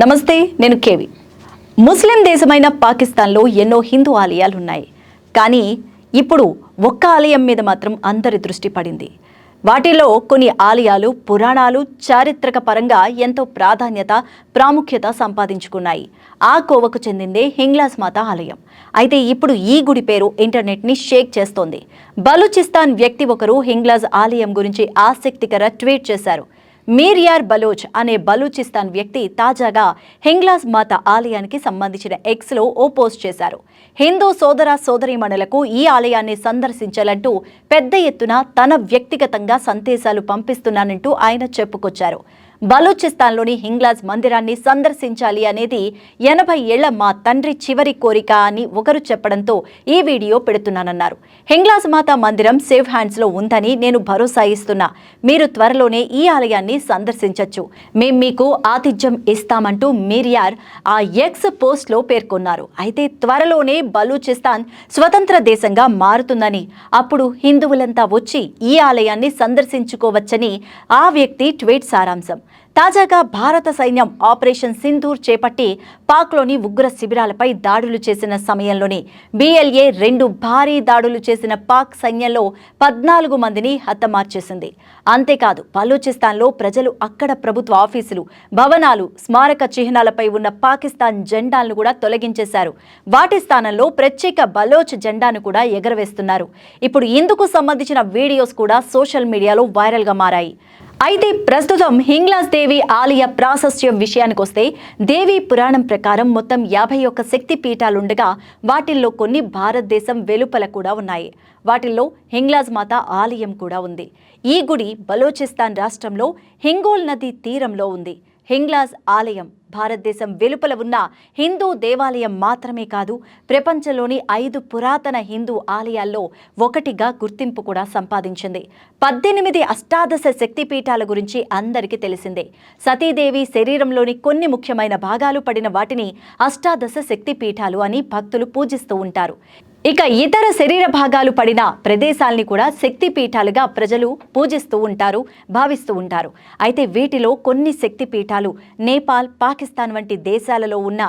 నమస్తే నేను కేవి. ముస్లిం దేశమైన పాకిస్తాన్లో ఎన్నో హిందూ ఆలయాలు ఉన్నాయి కానీ ఇప్పుడు ఒక్క ఆలయం మీద మాత్రం అందరి దృష్టి పడింది. వాటిలో కొన్ని ఆలయాలు పురాణాలు చారిత్రక పరంగా ఎంతో ప్రాధాన్యత ప్రాముఖ్యత సంపాదించుకున్నాయి. ఆ కోవకు చెందిందే హింగ్లాస్ మాత ఆలయం. అయితే ఇప్పుడు ఈ గుడి పేరు ఇంటర్నెట్ని షేక్ చేస్తోంది. బలూచిస్తాన్ వ్యక్తి ఒకరు హింగ్లాజ్ ఆలయం గురించి ఆసక్తికర ట్వీట్ చేశారు. మీర్యార్ బలోచ్ అనే బలూచిస్తాన్ వ్యక్తి తాజాగా హింగ్లాస్ మాత ఆలయానికి సంబంధించిన ఎక్స్లో ఓ పోస్ట్ చేశారు. హిందూ సోదర సోదరీమణులకు ఈ ఆలయాన్ని సందర్శించాలంటూ పెద్ద ఎత్తున తన వ్యక్తిగతంగా సందేశాలు పంపిస్తున్నానంటూ ఆయన చెప్పుకొచ్చారు. బలూచిస్తాన్లోని హింగ్లాజ్ మందిరాన్ని సందర్శించాలి అనేది ఎనభై ఏళ్ళ మా తండ్రి చివరి కోరిక అని ఒకరు చెప్పడంతో ఈ వీడియో పెడుతున్నానన్నారు. హింగ్లాజ్ మాత మందిరం సేఫ్ హ్యాండ్స్లో ఉందని నేను భరోసా ఇస్తున్నా. మీరు త్వరలోనే ఈ ఆలయాన్ని సందర్శించవచ్చు మేం మీకు ఆతిథ్యం ఇస్తామంటూ మీరియార్ ఆ ఎక్స్ పోస్ట్లో పేర్కొన్నారు. అయితే త్వరలోనే బలూచిస్తాన్ స్వతంత్ర దేశంగా మారుతుందని అప్పుడు హిందువులంతా వచ్చి ఈ ఆలయాన్ని సందర్శించుకోవచ్చని ఆ వ్యక్తి ట్వీట్ సారాంశం. తాజాగా భారత సైన్యం ఆపరేషన్ సింధూర్ చేపట్టి పాక్లోని ఉగ్ర శిబిరాలపై దాడులు చేసిన సమయంలోనే బిఎల్ఏ రెండు భారీ దాడులు చేసిన పాక్ సైన్యంలో పద్నాలుగు మందిని హతమార్చేసింది. అంతేకాదు బలూచిస్తాన్లో ప్రజలు అక్కడ ప్రభుత్వ ఆఫీసులు భవనాలు స్మారక చిహ్నాలపై ఉన్న పాకిస్తాన్ జెండాలను కూడా తొలగించేశారు. వాటి స్థానంలో ప్రత్యేక బలోచ్ జెండాను కూడా ఎగరవేస్తున్నారు. ఇప్పుడు ఇందుకు సంబంధించిన వీడియోస్ కూడా సోషల్ మీడియాలో వైరల్గా మారాయి. అయితే ప్రస్తుతం హింగ్లాస్ దేవి ఆలయ ప్రాశస్త్యం విషయానికొస్తే దేవి పురాణం ప్రకారం మొత్తం యాభై ఒక్క శక్తి పీఠాలుండగా వాటిల్లో కొన్ని భారతదేశం వెలుపల కూడా ఉన్నాయి. వాటిల్లో హింగ్లాజ్ మాత ఆలయం కూడా ఉంది. ఈ గుడి బలోచిస్తాన్ రాష్ట్రంలో హింగోల్ నది తీరంలో ఉంది. హింగ్లాజ్ ఆలయం. భారతదేశం వెలుపల ఉన్న హిందూ దేవాలయం మాత్రమే కాదు ప్రపంచంలోని ఐదు పురాతన హిందూ ఆలయాల్లో ఒకటిగా గుర్తింపు కూడా సంపాదించింది. పద్దెనిమిది అష్టాదశ శక్తిపీఠాల గురించి అందరికీ తెలిసిందే. సతీదేవి శరీరంలోని కొన్ని ముఖ్యమైన భాగాలు పడిన వాటిని అష్టాదశ శక్తిపీఠాలు అని భక్తులు పూజిస్తూ ఉంటారు. ఇక ఇతర శరీర భాగాలు పడిన ప్రదేశాల్ని కూడా శక్తి పీఠాలుగా ప్రజలు పూజిస్తూ ఉంటారు భావిస్తూ ఉంటారు. అయితే వీటిలో కొన్ని శక్తి పీఠాలు నేపాల్ పాకిస్తాన్ వంటి దేశాలలో ఉన్న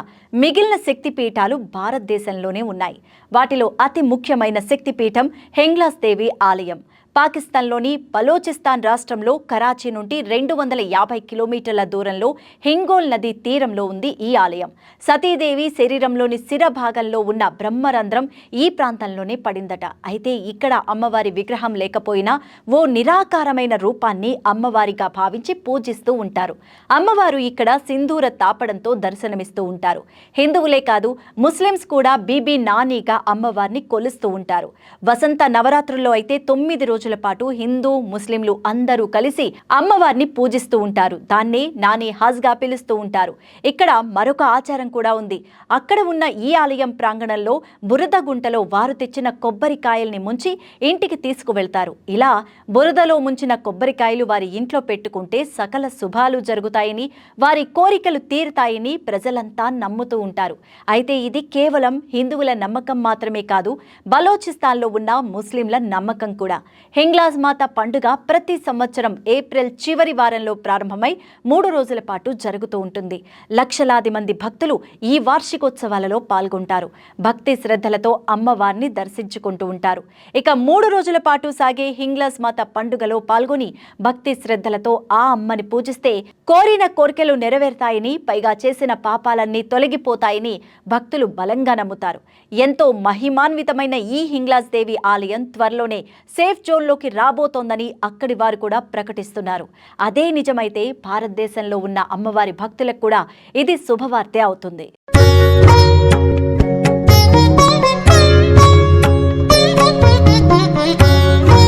మిగిలిన శక్తి పీఠాలు భారతదేశంలోనే ఉన్నాయి. వాటిలో అతి ముఖ్యమైన శక్తి పీఠం హెంగ్లాస్ దేవి ఆలయం. పాకిస్తాన్లోని బలోచిస్తాన్ రాష్ట్రంలో కరాచీ నుండి రెండు వందల యాభై కిలోమీటర్ల దూరంలో హింగోల్ నది తీరంలో ఉంది ఈ ఆలయం. సతీదేవి శరీరంలోని శిర భాగంలో ఉన్న బ్రహ్మరంధ్రం ఈ ప్రాంతంలోనే పడిందట. అయితే ఇక్కడ అమ్మవారి విగ్రహం లేకపోయినా ఓ నిరాకారమైన రూపాన్ని అమ్మవారిగా భావించి పూజిస్తూ ఉంటారు. అమ్మవారు ఇక్కడ సింధూర తాపడంతో దర్శనమిస్తూ ఉంటారు. హిందువులే కాదు ముస్లిమ్స్ కూడా బీబీ నానీగా అమ్మవారిని కొలుస్తూ ఉంటారు. వసంత నవరాత్రుల్లో అయితే తొమ్మిది రోజులు పాటు హిందూ ముస్లింలు అందరూ కలిసి అమ్మవారిని పూజిస్తూ ఉంటారు. దాన్నే నాని హజ్గా పిలుస్తూ ఉంటారు. ఇక్కడ మరొక ఆచారం కూడా ఉంది. అక్కడ ఉన్న ఈ ఆలయం ప్రాంగణంలో బురద గుంటలో వారు తెచ్చిన కొబ్బరికాయల్ని ముంచి ఇంటికి తీసుకువెళ్తారు. ఇలా బురదలో ముంచిన కొబ్బరికాయలు వారి ఇంట్లో పెట్టుకుంటే సకల శుభాలు జరుగుతాయని వారి కోరికలు తీరుతాయని ప్రజలంతా నమ్ముతూ ఉంటారు. అయితే ఇది కేవలం హిందువుల నమ్మకం మాత్రమే కాదు బలోచిస్తాన్లో ఉన్న ముస్లింల నమ్మకం కూడా. హింగ్లాజ్ మాత పండుగ ప్రతి సంవత్సరం ఏప్రిల్ చివరి వారంలో ప్రారంభమై మూడు రోజుల పాటు జరుగుతూ ఉంటుంది. లక్షలాది మంది భక్తులు ఈ వార్షికోత్సవాలలో పాల్గొంటారు. భక్తి శ్రద్ధలతో అమ్మవారిని దర్శించుకుంటూ ఉంటారు. ఇక మూడు రోజుల పాటు సాగే హింగ్లాజ్ మాత పండుగలో పాల్గొని భక్తి శ్రద్ధలతో ఆ అమ్మని పూజిస్తే కోరిన కోరికలు నెరవేరుతాయని పైగా చేసిన పాపాలన్నీ తొలగిపోతాయని భక్తులు బలంగా నమ్ముతారు. ఎంతో మహిమాన్వితమైన ఈ హింగ్లాజ్ దేవి ఆలయం త్వరలోనే సేఫ్ జోన్లోకి రాబోతోందని అక్కడి వారు కూడా ప్రకటిస్తున్నారు. అదే నిజమైతే భారతదేశంలో ఉన్న అమ్మవారి భక్తులకు కూడా ఇది శుభవార్తే అవుతుంది.